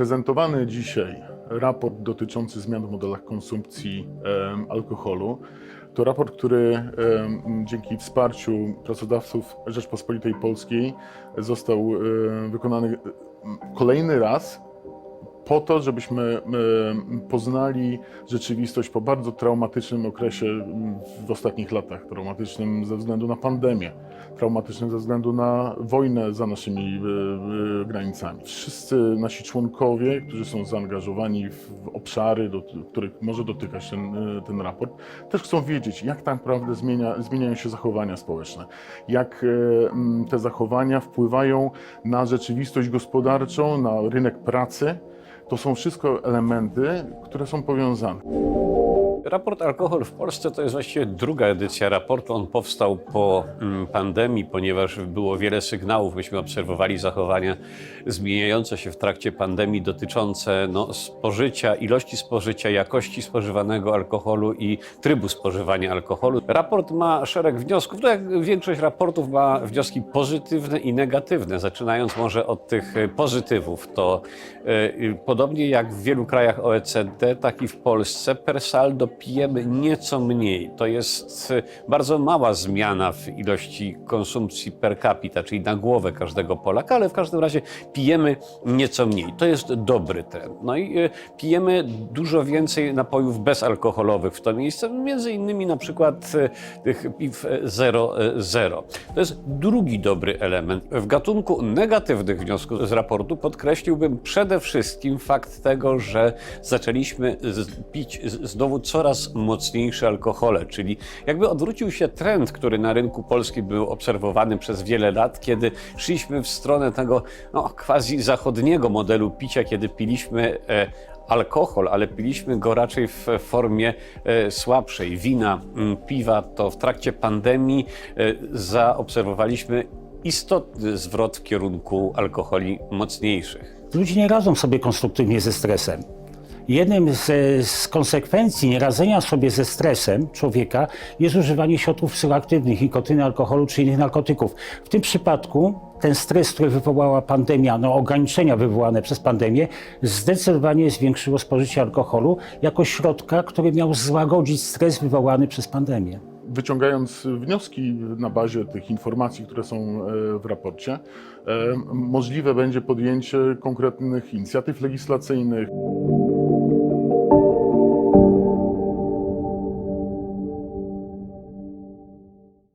Prezentowany dzisiaj raport dotyczący zmian w modelach konsumpcji alkoholu. To raport, który dzięki wsparciu pracodawców Rzeczpospolitej Polskiej został wykonany kolejny raz po to, żebyśmy poznali rzeczywistość po bardzo traumatycznym okresie w ostatnich latach. Traumatycznym ze względu na pandemię, traumatycznym ze względu na wojnę za naszymi e, e, granicami. Wszyscy nasi członkowie, którzy są zaangażowani w obszary, do których może dotykać ten, e, ten raport, też chcą wiedzieć, jak tak naprawdę zmienia, zmieniają się zachowania społeczne, jak te zachowania wpływają na rzeczywistość gospodarczą, na rynek pracy. To są wszystko elementy, które są powiązane. Raport Alkohol w Polsce to jest właściwie druga edycja raportu. On powstał po mm, pandemii, ponieważ było wiele sygnałów. Myśmy obserwowali zachowania zmieniające się w trakcie pandemii dotyczące no, spożycia, ilości spożycia, jakości spożywanego alkoholu i trybu spożywania alkoholu. Raport ma szereg wniosków. No, jak większość raportów ma wnioski pozytywne i negatywne. Zaczynając może od tych e, pozytywów, to e, podobnie jak w wielu krajach OECD, tak i w Polsce per saldo pijemy nieco mniej. To jest e, bardzo mała zmiana w ilości konsumpcji per capita, czyli na głowę każdego Polaka, ale w każdym razie pijemy nieco mniej. To jest dobry trend. No i e, pijemy dużo więcej napojów bezalkoholowych w to miejsce, między innymi na przykład e, tych piw 0,0. To jest drugi dobry element. W gatunku negatywnych wniosków z raportu podkreśliłbym przede wszystkim fakt tego, że zaczęliśmy pić znowu coraz mocniejsze alkohole, czyli jakby odwrócił się trend, który na rynku polskim był obserwowany przez wiele lat, kiedy szliśmy w stronę tego no, quasi zachodniego modelu picia, kiedy piliśmy e, alkohol, ale piliśmy go raczej w formie e, słabszej. Wina, mm, piwa, to w trakcie pandemii e, zaobserwowaliśmy istotny zwrot w kierunku alkoholi mocniejszych. Ludzie nie radzą sobie konstruktywnie ze stresem. Jednym z, z konsekwencji nieradzenia sobie ze stresem człowieka jest używanie środków psychoaktywnych, nikotyny, alkoholu czy innych narkotyków. W tym przypadku ten stres, który wywołała pandemia, no ograniczenia wywołane przez pandemię, zdecydowanie zwiększyło spożycie alkoholu jako środka, który miał złagodzić stres wywołany przez pandemię. wyciągając wnioski na bazie tych informacji, które są e, w raporcie, e, możliwe będzie podjęcie konkretnych inicjatyw legislacyjnych.